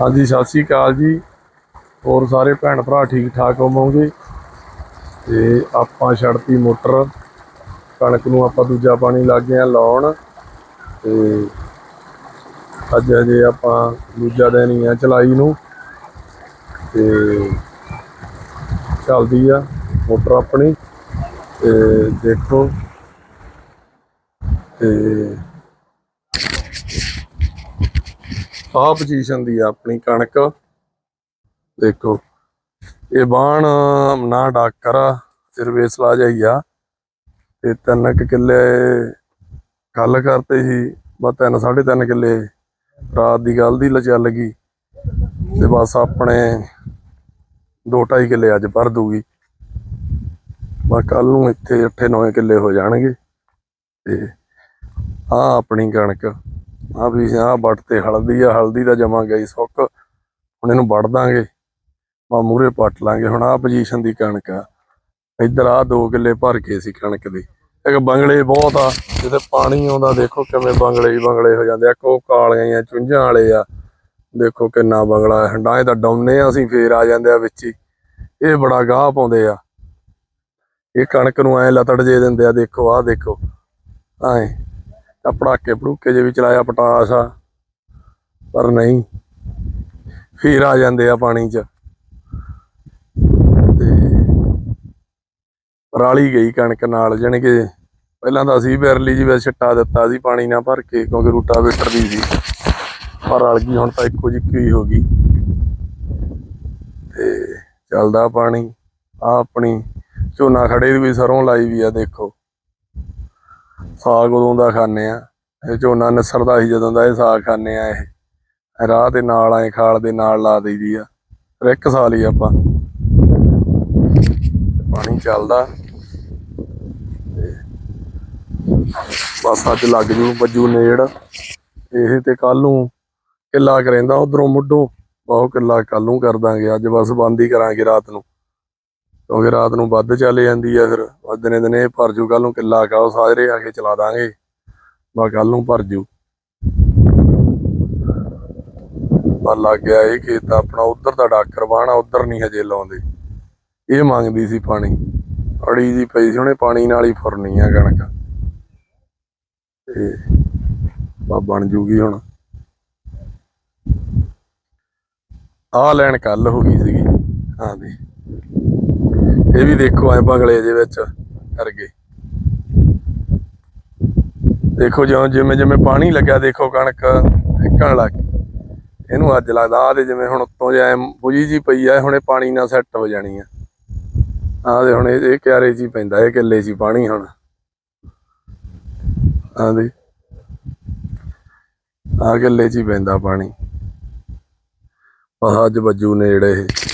ਹਾਂਜੀ, ਸਤਿ ਸ੍ਰੀ ਅਕਾਲ ਜੀ। ਹੋਰ ਸਾਰੇ ਭੈਣ ਭਰਾ ਠੀਕ ਠਾਕ ਹੋਵੋਗੇ? ਤੇ ਆਪਾਂ ਛੱਡਤੀ ਮੋਟਰ। ਕਣਕ ਨੂੰ ਆਪਾਂ ਦੂਜਾ ਪਾਣੀ ਲੱਗ ਗਏ ਆ ਲਾਉਣ। ਤੇ ਅੱਜ ਅਜੇ ਆਪਾਂ ਦੂਜਾ ਦਿਨ ਹੀ ਆ ਚਲਾਈ ਨੂੰ। ਤੇ ਚੱਲਦੀ ਆ ਮੋਟਰ ਆਪਣੀ। ਤੇ ਦੇਖੋ। ਤੇ ਆਹ ਪੋਜੀਸ਼ਨ ਦੀ ਆ ਆਪਣੀ ਕਣਕ। ਦੇਖੋ, ਇਹ ਬਾਣ ਨਾ ਡਾਕਰ ਆ ਤੇ ਰਵੇਸਲਾ ਜਾਈ ਤੇ ਤਿੰਨ ਕੁ ਕਿੱਲੇ ਕੱਲ ਕਰਤੇ ਸੀ, ਬਸ ਤਿੰਨ ਸਾਢੇ ਤਿੰਨ ਕਿੱਲੇ ਰਾਤ ਦੀ ਗੱਲ ਦੀ ਲ ਚੱਲ ਗਈ। ਤੇ ਬਸ ਆਪਣੇ ਦੋ ਢਾਈ ਕਿੱਲੇ ਅੱਜ ਭਰ ਦੂਗੀ ਬਸ ਕੱਲ ਨੂੰ ਇੱਥੇ 8-9 ਕਿੱਲੇ ਹੋ ਜਾਣਗੇ। ਤੇ ਆ ਆਪਣੀ ਕਣਕ। ਆ ਵੀ ਆ ਵੱਟ ਤੇ ਹਲਦੀ ਆ, ਹਲਦੀ ਦਾ ਜਮਾ ਗਈ ਸੁੱਕ। ਹੁਣ ਇਹਨੂੰ ਵੱਢ ਦਾਂਗੇ। ਮਾ ਮੂਰੇ ਪੱਟ ਲਾਂਗੇ। ਹੁਣ ਆ ਪੋਜੀਸ਼ਨ ਦੀ ਕਣਕ ਆ। ਇੱਧਰ ਆ 2 ਕਿੱਲੇ ਭਰ ਕੇ ਸੀ ਕਣਕ ਦੇ। ਇੱਕ ਬੰਗਲੇ ਬਹੁਤ ਆ ਜਿੱਥੇ ਪਾਣੀ ਆਉਂਦਾ, ਦੇਖੋ ਕਿਵੇਂ ਬੰਗਲੇ ਹੀ ਬੰਗਲੇ ਹੋ ਜਾਂਦੇ ਆ। ਕੋ ਕਾਲੀਆਂ ਆ ਚੁੰਝਾਂ ਵਾਲੇ ਆ। ਦੇਖੋ ਕਿੰਨਾ ਬੰਗਲਾ ਹੰਡਾਏ ਤਾਂ ਡਾਉਨੇ ਆ ਅਸੀਂ, ਫੇਰ ਆ ਜਾਂਦੇ ਆ ਵਿੱਚ ਹੀ। ਇਹ ਬੜਾ ਗਾਹ ਪਾਉਂਦੇ ਆ। ਇਹ ਕਣਕ ਨੂੰ ਐ ਲਤੜ ਜੇ ਦਿੰਦੇ ਆ। ਦੇਖੋ, ਆਹ ਦੇਖੋ। ਐ। ਆ ਪੜਾਕੇ ਪੜੂਕੇ ਜੇ ਵੀ ਚਲਾਇਆ ਪਟਾਸ ਆ, ਪਰ ਨਹੀਂ। ਫੇਰ ਆ ਜਾਂਦੇ ਆ ਪਾਣੀ 'ਚ। ਤੇ ਪਰਾਲੀ ਗਈ ਕਣਕ ਨਾਲ, ਜਾਣੀ ਕਿ ਪਹਿਲਾਂ ਤਾਂ ਅਸੀਂ ਬੈਰਲੀ ਜੀ ਵਿੱਚ ਛੱਟਾ ਦਿੱਤਾ ਸੀ ਪਾਣੀ ਨਾਲ ਭਰ ਕੇ, ਕਿਉਂਕਿ ਰੂਟਾ ਵੇਟਰ ਦੀ ਸੀ। ਪਰ ਰਲ ਗਈ, ਹੁਣ ਤਾਂ ਇੱਕੋ ਜਿਹੀ ਹੋ ਗਈ। ਤੇ ਚੱਲਦਾ ਪਾਣੀ ਆ ਆਪਣੀ ਝੋਨਾ ਖੜੇ ਦੀ ਵੀ ਸਰੋਂ ਲਾਈ ਵੀ ਆ, ਦੇਖੋ। ਸਾਗ ਉਦੋਂ ਦਾ ਖਾਣੇ ਆ। ਇਹ ਝੋਨਾ ਨਸਰਦਾ ਸੀ ਜਦੋਂ ਦਾ ਇਹ ਸਾਗ ਖਾਣੇ ਆ ਇਹ। ਰਾਹ ਦੇ ਨਾਲ ਆਏ, ਖਾਲ ਦੇ ਨਾਲ ਲਾ ਦਈਦੀ ਆ। ਫਿਰ ਇੱਕ ਸਾਲ ਹੀ ਆਪਾਂ ਪਾਣੀ ਚੱਲਦਾ। ਬਸ ਅੱਜ ਲੱਗ ਜੂ, ਵੱਜੂ ਨੇੜ। ਇਹ ਤੇ ਕੱਲ ਨੂੰ ਕਿੱਲਾ ਕਰੇਂਦਾ ਉਧਰੋਂ ਮੁੱਢੋਂ। ਬਹੁਤ ਕਿੱਲਾ ਕੱਲ ਨੂੰ ਕਰ ਦਾਂਗੇ, ਅੱਜ ਬਸ ਬੰਦ ਹੀ ਕਰਾਂਗੇ ਰਾਤ ਨੂੰ। ਕਿਉਂਕਿ ਰਾਤ ਨੂੰ ਵੱਧ ਚੱਲ ਜਾਂਦੀ ਆ ਫਿਰ ਦਿਨੇ ਦਿਨੇ ਇਹ ਭਰ ਜੂ ਕੱਲ ਨੂੰ ਕਿੱਲਾ ਕਾਓ ਸਾਰੇ ਆ ਕੇ ਚਲਾ ਦਾਂਗੇ। ਬਾ ਕੱਲ ਨੂੰ ਭਰ ਜੂ। ਪਰ ਲੱਗ ਗਿਆ ਇਹ ਖੇਤ ਆਪਣਾ, ਉਧਰ ਦਾ ਡਾਕਰ ਬਾਣਾ ਉਧਰ ਨਹੀਂ ਹਜੇ ਲਾਉਂਦੇ। ਇਹ ਮੰਗਦੀ ਸੀ ਪਾਣੀ। ਅੜੀ ਜੀ ਪਈ ਸੀ, ਉਹਨੇ ਪਾਣੀ ਨਾਲ ਹੀ ਫੁਰਨੀ ਆ ਕਣਕ। ਤੇ ਬਾ ਬਣ ਜੂਗੀ ਹੁਣ। ਆ ਲੈਣ ਕੱਲ ਹੋ ਗਈ ਸੀਗੀ। ਹਾਂ ਦੀ ਇਹ ਵੀ ਦੇਖੋ ਐ ਬਗਲੇ ਦੇ ਵਿੱਚ ਕਰ ਗਏ ਦੇਖੋ ਜਿਉਂ ਜਿਵੇਂ ਜਿਵੇਂ ਪਾਣੀ ਲੱਗਿਆ, ਦੇਖੋ ਕਣਕ ਨਿਕਲਣ ਲੱਗ ਗਈ। ਇਹਨੂੰ ਅੱਜ ਲੱਗਦਾ ਆ ਤੇ ਜਿਵੇਂ ਹੁਣ ਉੱਤੋਂ ਜਿਵੇਂ ਬੁਝੀ ਜੀ ਪਈ ਆ, ਹੁਣੇ ਪਾਣੀ ਨਾਲ ਸੈੱਟ ਹੋ ਜਾਣੀ ਆ। ਆ ਦੇ ਹੁਣ ਇਹ ਇਹ ਕਿਆਰੇ ਜੀ ਪੈਂਦਾ, ਇਹ ਕਿੱਲੇ ਜੀ ਪਾਣੀ ਹੁਣ। ਆ ਦੇ ਆ ਕਿੱਲੇ ਜੀ ਪੈਂਦਾ ਪਾਣੀ। ਬਸ ਅੱਜ ਵੱਜੂ ਜਿਹੜੇ ਇਹ।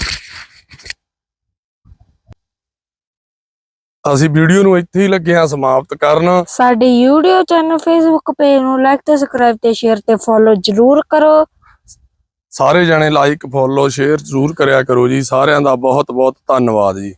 ਅਸੀਂ ਵੀਡੀਓ ਨੂੰ ਇੱਥੇ ਹੀ ਲੱਗੇ ਹਾਂ ਸਮਾਪਤ ਕਰਨ। ਸਾਡੇ YouTube ਚੈਨਲ Facebook ਪੇਜ ਨੂੰ ਲਾਈਕ ਤੇ ਸਬਸਕ੍ਰਾਈਬ ਤੇ ਸ਼ੇਅਰ ਤੇ ਫੋਲੋ ਜਰੂਰ ਕਰੋ। ਸਾਰੇ ਜਣੇ ਲਾਈਕ ਫੋਲੋ ਸ਼ੇਅਰ ਜ਼ਰੂਰ ਕਰਿਆ ਕਰੋ ਜੀ। ਸਾਰਿਆਂ ਦਾ ਬਹੁਤ ਬਹੁਤ ਧੰਨਵਾਦ ਜੀ।